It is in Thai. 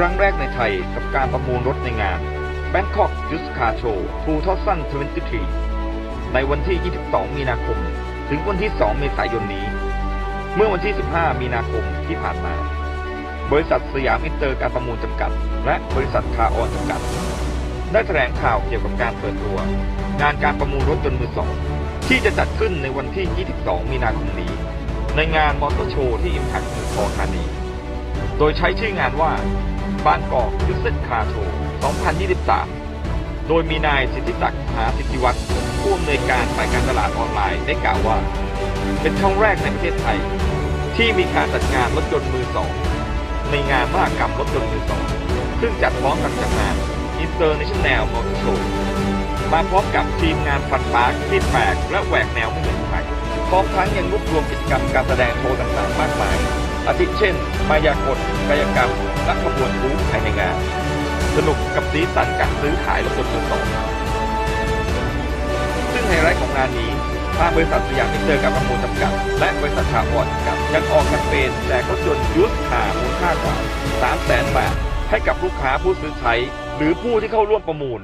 ครั้งแรกในไทยกับการประมูลรถในงาน Bangkok Used Car Show 2023 ในวันที่ 22 มีนาคม ถึงวันที่ 2 เมษายนนี้ เมื่อวันที่ 15 มีนาคมที่ผ่านมา บริษัทสยามอินเตอร์การประมูลจำกัด และบริษัทคาออนจำกัด ได้แถลงข่าวเกี่ยวกับการเปิดตัว งานการประมูลรถยนต์มือสองที่จะจัดขึ้นในวันที่ 22 มีนาคมนี้ ในงานมอเตอร์โชว์ที่ Impact เมืองทองธานี โดยใช้ชื่องานว่า บางกอกยูเซนคาโช2023 โดยมีนายสิทธิศักดิ์หาสิทธิวัฒน์ผู้อำนวยการฝ่ายการตลาดออนไลน์ได้กล่าวว่า เป็นครั้งแรกในประเทศไทย ที่มีการจัดงานรถยนต์มือสอง ในงานมหกรรมรถยนต์มือสอง ซึ่งจัดพร้อมกับจัดงาน International Motor Show มาพร้อมกับทีมงานฟันปาร์คที่แปลกและแหวกแนวไม่เหมือนใครพร้อมทั้งยังรวบรวมกิจกรรมการแสดงโชว์ต่างๆมากมายอาทิเช่น มายากลกายกรรม และขบวนบู๊ภายในงาน สนุกกับสีสันการซื้อขายรถยนต์มือสองซึ่งไฮไลท์ของงานนี้ทางบริษัทสยามมิเตอร์กับประมูลจำกัด และบริษัทชาออนจำกัดยังออกแคมเปญแจกรถยนต์ยูสคามูลค่ากว่า3 0 0 0 0 0บาทให้กับลูกค้าผู้ซื้อใช้ หรือผู้ที่เข้าร่วมประมูล